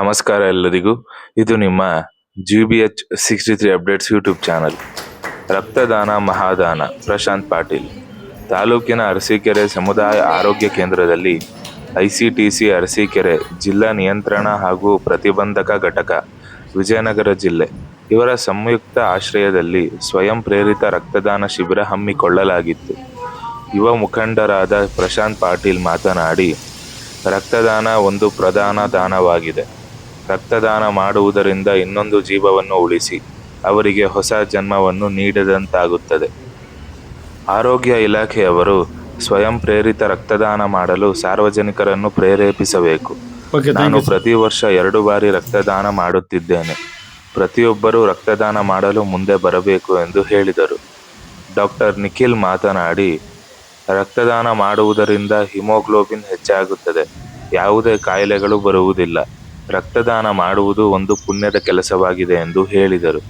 ನಮಸ್ಕಾರ ಎಲ್ಲರಿಗೂ. ಇದು ನಿಮ್ಮ G B H sixty three updates YouTube channel ರಕ್ತದಾನ ಮಹಾದಾನ, ಪ್ರಶಾಂತ್ ಪಾಟೀಲ್. ತಾಲೂಕಿನ ಅರಸೀಕೆರೆ ಸಮುದಾಯ ಆರೋಗ್ಯ ಕೇಂದ್ರದಲ್ಲಿ I C T C Arasikere ಜಿಲ್ಲಾ ನಿಯಂತ್ರಣ ಹಾಗೂ ಪ್ರತಿಬಂಧಕ ಘಟಕ, ವಿಜಯನಗರ ಜಿಲ್ಲೆ. ಇವರ ಸಂಯುಕ್ತ ಆಶ್ರಯದಲ್ಲಿ ಸ್ವಯಂ ಪ್ರೇರಿತ ರಕ್ತದಾನ ಶಿಬಿರ ಹಮ್ಮಿಕೊಳ್ಳಲಾಗಿತ್ತು. ಯುವ ಮುಖಂಡರಾದ ಪ್ರಶಾಂತ್ ಪಾಟೀಲ್ ಮಾತನಾಡಿ, ರಕ್ತದಾನ ಒಂದು ಪ್ರಧಾನ ದಾನವಾಗಿದೆ. ರಕ್ತದಾನ ಮಾಡುವುದರಿಂದ ಇನ್ನೊಂದು ಜೀವವನ್ನು ಉಳಿಸಿ ಅವರಿಗೆ ಹೊಸ ಜನ್ಮವನ್ನು ನೀಡಿದಂತಾಗುತ್ತದೆ. ಆರೋಗ್ಯ ಇಲಾಖೆಯವರು ಸ್ವಯಂ ಪ್ರೇರಿತ ರಕ್ತದಾನ ಮಾಡಲು ಸಾರ್ವಜನಿಕರನ್ನು ಪ್ರೇರೇಪಿಸಬೇಕು. ನಾನು ಪ್ರತಿ ವರ್ಷ ಎರಡು ಬಾರಿ ರಕ್ತದಾನ ಮಾಡುತ್ತಿದ್ದೇನೆ. ಪ್ರತಿಯೊಬ್ಬರೂ ರಕ್ತದಾನ ಮಾಡಲು ಮುಂದೆ ಬರಬೇಕು ಎಂದು ಹೇಳಿದರು. ಡಾಕ್ಟರ್ ನಿಖಿಲ್ ಮಾತನಾಡಿ ರಕ್ತದಾನ ಮಾಡುವುದರಿಂದ ಹಿಮೋಗ್ಲೋಬಿನ್ ಹೆಚ್ಚಾಗುತ್ತದೆ. ಯಾವುದೇ ಕಾಯಿಲೆಗಳು ಬರುವುದಿಲ್ಲ. ರಕ್ತದಾನ ಮಾಡುವುದು ಒಂದು ಪುಣ್ಯದ ಕೆಲಸವಾಗಿದೆ ಎಂದು ಹೇಳಿದರು.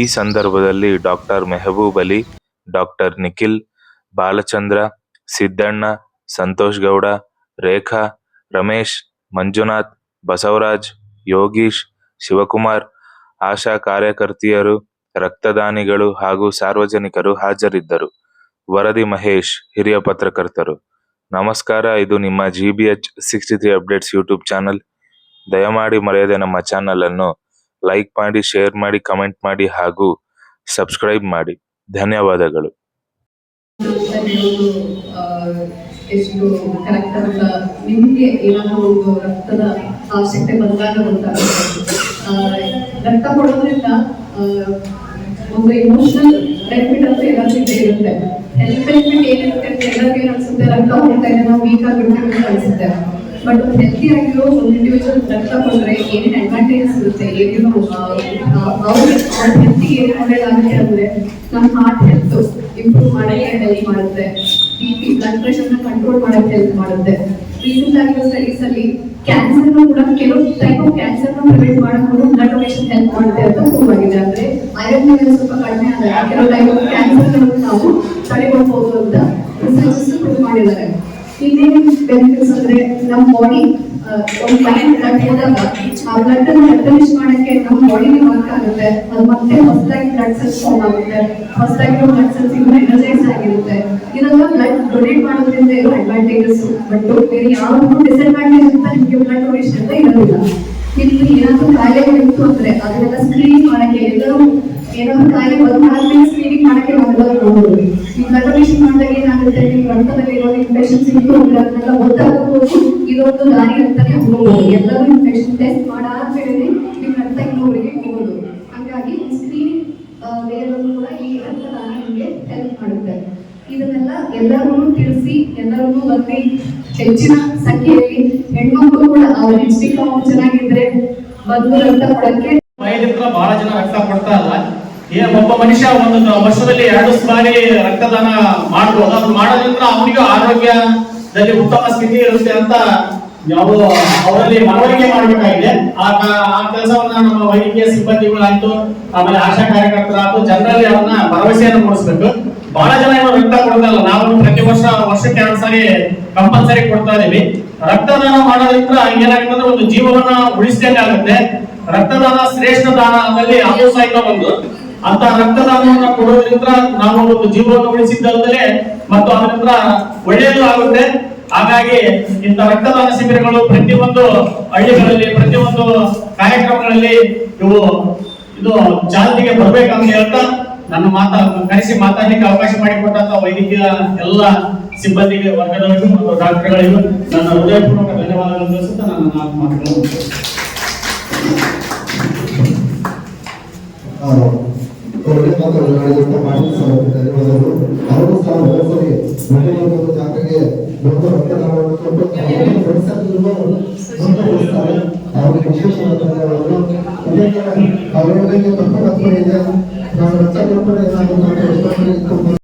ಈ ಸಂದರ್ಭದಲ್ಲಿ ಡಾಕ್ಟರ್ ಮೆಹಬೂಬ್ ಅಲಿ, ಡಾಕ್ಟರ್ ನಿಖಿಲ್, ಬಾಲಚಂದ್ರ, ಸಿದ್ದಣ್ಣ, ಸಂತೋಷ್ ಗೌಡ, ರೇಖಾ, ರಮೇಶ್, ಮಂಜುನಾಥ್, ಬಸವರಾಜ್, ಯೋಗೀಶ್, ಶಿವಕುಮಾರ್, ಆಶಾ ಕಾರ್ಯಕರ್ತೆಯರು, ರಕ್ತದಾನಿಗಳು ಹಾಗೂ ಸಾರ್ವಜನಿಕರು ಹಾಜರಿದ್ದರು. ವರದಿ ಮಹೇಶ್, ಹಿರಿಯ ಪತ್ರಕರ್ತರು. ನಮಸ್ಕಾರ, ಇದು ನಿಮ್ಮ G B H sixty three updates YouTube channel ದಯಮಾಡಿ ಮರೆಯದೆ ನಮ್ಮ ಚಾನೆಲ್ ಅನ್ನು ಲೈಕ್ ಮಾಡಿ ಶೇರ್ ಮಾಡಿ ಕಮೆಂಟ್ ಮಾಡಿ ಹಾಗೂ ಸಬ್ಸ್ಕ್ರೈಬ್ ಮಾಡಿ. ಧನ್ಯವಾದಗಳು. ಅಂತ ನಿಮಗೆ ರಕ್ತ ಹೆಲ್ತ್ ಬೆನಿಫಿಟ್ ಅಂತ ಎಲ್ಲರಿಗೂ ರಕ್ತ ಹೋಗ್ತಾ ಇದೆ, ನಾವು ವೀಕ್ ಅನ್ಸುತ್ತೆ. ಬಟ್ ಹೆಲ್ತಿ ಆಗಿರೋ ಒಂದು ಇಂಡಿವಿಜುವಲ್ ಡ್ರಗ್ ತಗೊಂಡ್ರೆ ಏನೇನು ಅಡ್ವಾಂಟೇಜಸ್ ಇರುತ್ತೆ ಏನೇನು ಹೆಲ್ತಿಗೆ ಏನು ಒಳ್ಳೇದಾಗುತ್ತೆ ಅಂದ್ರೆ ನಮ್ಮ ಹಾರ್ಟ್ ಹೆಲ್ತ್ ಇಂಪ್ರೂವ್ ಮಾಡಕ್ಕೆ ಹೆಲ್ಪ್ ಮಾಡುತ್ತೆ ಬಿ ಪಿ ಬ್ಲಡ್ ಪ್ರೆಷರ್ನ ಕಂಟ್ರೋಲ್ ಮಾಡಕ್ಕೆ ಹೆಲ್ಪ್ ಮಾಡುತ್ತೆ ರೀಸೆಂಟ್ ಆಗಿರೋ ಸ್ಟಡೀಸ್ ಅಲ್ಲಿ ಕ್ಯಾನ್ಸರ್ ಕೂಡ ಕೆಲವು ಟೈಪ್ ಆಫ್ ಕ್ಯಾನ್ಸರ್ ಪ್ರಿವೆಂಟ್ ಮಾಡಬಹುದು ಬ್ಲಡ್ ಡೊನೇಷನ್ ಹೆಲ್ಪ್ ಮಾಡುತ್ತೆ ಅಂತ ಪ್ರೂವ್ ಆಗಿದೆ ಅಂದ್ರೆ ಐರನ್ ಲೆವೆಲ್ ಸ್ವಲ್ಪ ಕಡಿಮೆ ಆದಾಗ ಕೆಲವು ಟೈಪ್ ಆಫ್ ಕ್ಯಾನ್ಸರ್ ನಾವು ತಡೆಗಟ್ಟಬಹುದು ಅಂತ ರಿಸರ್ಚಸ್ ಪ್ರೂವ್ ಮಾಡಿದ್ದಾರೆ ಇನ್ನೇನು ಬೆನಿಫಿಟ್ಸ್ ಅಂದ್ರೆ ನಮ್ಮ ಬಾಡಿ ಒಂದು ಲೈನ್ ಬ್ಲಡ್ ಹೋದಾಗ ಆ ಬ್ಲಡ್ ಅನ್ನು ರೆಪ್ಲೆನಿಶ್ ಮಾಡಕ್ಕೆ ನಮ್ಮ ಬಾಡಿಗೆ ವರ್ಕ್ ಆಗುತ್ತೆ. ಅದು ಮತ್ತೆ ಹೊಸದಾಗಿ ಬ್ಲಡ್ ಸೆಲ್ಸ್ ಫಾರ್ಮ್ ಆಗುತ್ತೆ. ಹೊಸದಾಗಿರೋ ಬ್ಲಡ್ ಸೆಲ್ಸ್ ಇನ್ನೂ ಎನರ್ಜೈಸ್ ಆಗಿರುತ್ತೆ. ಇದೆಲ್ಲ ಬ್ಲಡ್ ಡೊನೇಟ್ ಮಾಡೋದ್ರಿಂದ ಇರೋ ಅಡ್ವಾಂಟೇಜಸ್ ಬಟ್ ಬೇರೆ ಯಾವ್ದು ಡಿಸ್ಅಡ್ವಾಂಟೇಜ್ ಅಂತ ನಿಮಗೆ ಬ್ಲಡ್ ಡೊನೇಷನ್ ಅಂತ ಇರೋದಿಲ್ಲ. ಇಲ್ಲಿ ಏನಾದ್ರು ಕಾಯಿಲೆ ಇತ್ತು ಅಂದ್ರೆ ಅದನ್ನೆಲ್ಲ ಸ್ಕ್ರೀನ್ ಮಾಡಕ್ಕೆ ಎಲ್ಲರೂ ಏನಾದ್ರು ನಾಲ್ಕು ದಿನ ಸ್ಕ್ರೀನಿಂಗ್ ಮಾಡಕ್ಕೆ ನೋಡ್ಬೋದು ಈ ಮಾಡಿದಾಗ ಏನಾಗುತ್ತೆ? ನಿಮ್ಮ ರಕ್ತದಲ್ಲಿ ಇರೋ ಇನ್ಫೆಕ್ಷನ್ಸ್ ಅಂದ್ರೆ ಅದನ್ನೆಲ್ಲ ಇದೊಂದು ದಾರಿ ಅಂತಾನೆ ಹೋಗೋದು. ಎಲ್ಲರೂ ಇನ್ಫೆಕ್ಷನ್ ಟೆಸ್ಟ್ ಮಾಡಾದ್ಮೇಲೆ ನಿಮ್ಮ ರಕ್ತ ಇನ್ನೊಬ್ಬರಿಗೆ ಹೋಗೋದು. ಹಾಗಾಗಿ ಸ್ಕ್ರೀನಿಂಗ್ ಕೂಡ ಈ ರಕ್ತದಾನ ನಿಮಗೆ ಹೆಲ್ಪ್ ಮಾಡುತ್ತೆ. ಇದನ್ನೆಲ್ಲ ಎಲ್ಲರೂ ತಿಳಿಸಿ ಎಲ್ಲರೂ ಬಂದು ಹೆಚ್ಚಿನ ಸಂಖ್ಯೆಯಲ್ಲಿ ಹೆಣ್ಮಕ್ಳು ಕೂಡ ಅವ್ರ ಎಚ್ ಚೆನ್ನಾಗಿದ್ರೆ ಬಂದು ರಕ್ತ ಕೊಡಕ್ಕೆ ವಯದಿಂದ ಬಹಳ ಜನ ರಕ್ತ ಕೊಡ್ತಾ ಇಲ್ಲ ಏನ್ ಒಬ್ಬ ಮನುಷ್ಯ ಒಂದು ವರ್ಷದಲ್ಲಿ ಎರಡು ಬಾರಿ ರಕ್ತದಾನ ಮಾಡಬಹುದು ಅದು ಮಾಡೋದ್ರಿಂದ ಅವನಿಗೂ ಆರೋಗ್ಯದಲ್ಲಿ ಉತ್ತಮ ಸ್ಥಿತಿ ಇರುತ್ತೆ ಅಂತ ನಾವು ಅವರಲ್ಲಿ ಮನವರಿಕೆ ಮಾಡಬೇಕಾಗಿದೆ. ಆ ಕೆಲಸವನ್ನ ನಮ್ಮ ವೈದ್ಯಕೀಯ ಸಿಬ್ಬಂದಿಗಳಾಯ್ತು, ಆಮೇಲೆ ಆಶಾ ಕಾರ್ಯಕರ್ತರಾಯ್ತು ಜನರಲ್ಲಿ ಅವನ್ನ ಭರವಸೆಯನ್ನು ಮೂಡಿಸ್ಬೇಕು. ಬಹಳ ಜನ ಏನು ರಕ್ತ ಕೊಡೋದಲ್ಲ, ನಾವು ಪ್ರತಿ ವರ್ಷ ವರ್ಷಕ್ಕೆ ಎರಡು ಸಾರಿ ಕಂಪಲ್ಸರಿ ಕೊಡ್ತಾ ಇದೀವಿ. ರಕ್ತದಾನ ಮಾಡೋದ್ರಿಂದ ಏನಾಗ್ತದೆ ಅಂದ್ರೆ ಒಂದು ಜೀವವನ್ನ ಉಳಿಸಿದಂಗೆ ಆಗುತ್ತೆ ರಕ್ತದಾನ ಶ್ರೇಷ್ಠ ದಾನ ಅದು ಸಹಿತ ಒಂದು ಅಂತ ರಕ್ತದಾನವನ್ನ ಕೊಡೋದ್ರಿಂದ ನಾವು ಒಂದು ಜೀವವನ್ನು ಉಳಿಸಿದ್ದಲ್ಲದೆ ಮತ್ತು ಅದರಿಂದ ಒಳ್ಳೆಯದು ಆಗುತ್ತೆ. ಹಾಗಾಗಿ ಇಂಥ ರಕ್ತದಾನ ಶಿಬಿರಗಳು ಪ್ರತಿಯೊಂದು ಹಳ್ಳಿಗಳಲ್ಲಿ, ಪ್ರತಿಯೊಂದು ಕಾರ್ಯಕ್ರಮಗಳಲ್ಲಿ ಇವು ಇದು ಚಾಲ್ತಿಗೆ ಬರ್ಬೇಕಂತ ಹೇಳ್ತಾ ನನ್ನ ಮಾತಾ ಕರೆಸಿ ಮಾತಾಡ್ಲಿಕ್ಕೆ ಅವಕಾಶ ಮಾಡಿಕೊಟ್ಟಂತ ವೈದ್ಯಕೀಯ ಎಲ್ಲ ಸಿಬ್ಬಂದಿಗೆ, ವರ್ಗದವರಿಗೂ ಮತ್ತು ಡಾಕ್ಟರ್ಗಳಿಗೂ ನನ್ನ ಹೃದಯಪೂರ್ವಕ ಧನ್ಯವಾದಗಳನ್ನು ತಿಳಿಸುತ್ತಾ ನನ್ನ ನಾಲ್ಕು ಮಾತುಗಳು ಮಾತುಗಳು ಹೇಳಿದಂತ ಧನ್ಯವಾದಗಳು ಅವರು ಸಹ ಒಂದ್ಸರಿ ಮಹಿಳೆಯೊಂದು ಜಾಗಕ್ಕೆ ಅವರಿಗೆ ವಿಶೇಷವಾದ ಧನ್ಯವಾದಗಳು ಅವರೊಂದಿಗೆ ತಪ್ಪು ತಪ್ಪು ಇದೆ ನಾವು ರಕ್ತ